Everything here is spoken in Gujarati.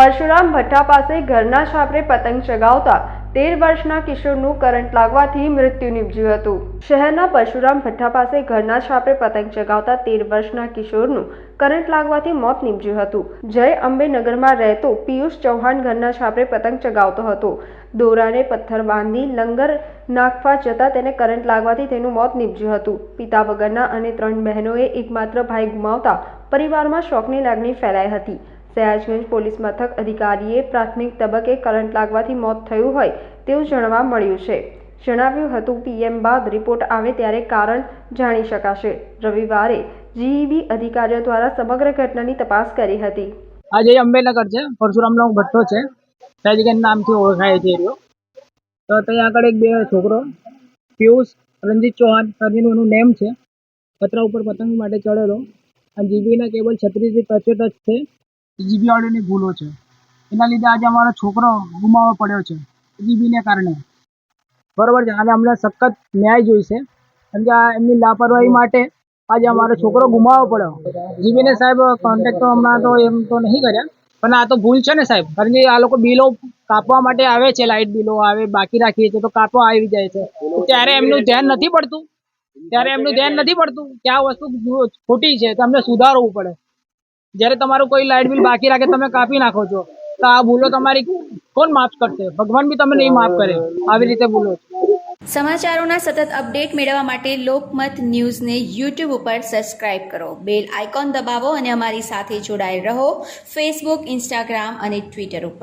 પરશુરામ ભઠ્ઠા પાસે ઘરના છાપરે પતંગ ચગાવતા તેર વર્ષના કિશોરનું કરંટ લાગવાથી મૃત્યુ નિપજ્યું હતું. શહેરના પરશુરામ ભઠ્ઠા પાસે ઘરના છાપરે પતંગ ચગાવતા તેર વર્ષના કિશોરનું કરંટ લાગવાથી મોત નિપજ્યું હતું. જય અંબે નગરમાં રહેતો પિયુષ ચૌહાણ ઘરના છાપરે પતંગ ચગાવતો હતો. દોરાને પથ્થર બાંધી લંગર નાખવા જતાં તેને કરંટ લાગવાથી તેનું મોત નિપજ્યું હતું. પિતા વગરના અને ત્રણ બહેનોએ એકમાત્ર ભાઈ ગુમાવતા પરિવારમાં શોકની લાગણી ફેલાઈ હતી. સયાજગંજ પોલીસ મથક અધિકારીએ પ્રાથમિક તબક્કે કરંટ લાગવાથી મોત થયું હોય તેવું જાણવા મળ્યું છે. જણાવ્યું હતું પીએમ બાદ રિપોર્ટ આવે ત્યારે કારણ જાણી શકાશે. રવિવારે જીઈબી અધિકારીઓ દ્વારા સમગ્ર ઘટનાની તપાસ કરી હતી. આજે અંબેનગર છે પરશુરામનો ભઠ્ઠો છે, સયાજગંજ નામથી ઓળખાય છે તો ત્યાં આગળ એક બે છોકરો, પિયુષ રંજીત ચૌહાણ કરીને એનું નેમ છે. પતરા ઉપર પતંગ માટે ચડેલો. અને જીબીના કેબલ છત્રીસથી ટચે ટચ છે. જીબી ભૂલો છે. એના લીધે આજે અમારો છોકરો ગુમાવવો પડ્યો છે. જીબીને કારણે. બરોબર છે. અને અમને સખત ન્યાય જોઈશે કેમ કે આ એમની લાપરવાહી માટે આજે અમારો છોકરો ગુમાવવો પડ્યો. જીબીને સાહેબ કોન્ટેક્ટ તો હમણાં તો એમ તો નહીં કર્યા. પણ આ તો ભૂલ છે ને સાહેબ. કારણ કે આ લોકો બિલો કાપવા માટે આવે છે, લાઇટ બિલો આવે, બાકી રાખીએ છીએ તો કાપવા આવી જાય છે. ત્યારે એમનું ધ્યાન નથી પડતું. ત્યારે એમનું ધ્યાન નથી પડતું કે આ વસ્તુ ખોટી છે. તો અમને સુધારવું પડે. જ્યારે તમારું કોઈ લાઇટ બિલ બાકી રાખે, તમે કાપી નાખો છો. તો આ ભૂલો તમારી કોણ માફ કરશે? ભગવાન બી તમે નહીં માફ કરે. આવી રીતે ભૂલો સમાચારોના સતત અપડેટ મેળવવા માટે લોકમત ન્યૂઝને યુટ્યુબ ઉપર સબસ્ક્રાઇબ કરો. બેલ આઇકોન દબાવો અને અમારી સાથે જોડાયેલ રહો. ફેસબુક ઇન્સ્ટાગ્રામ અને ટ્વિટર ઉપર.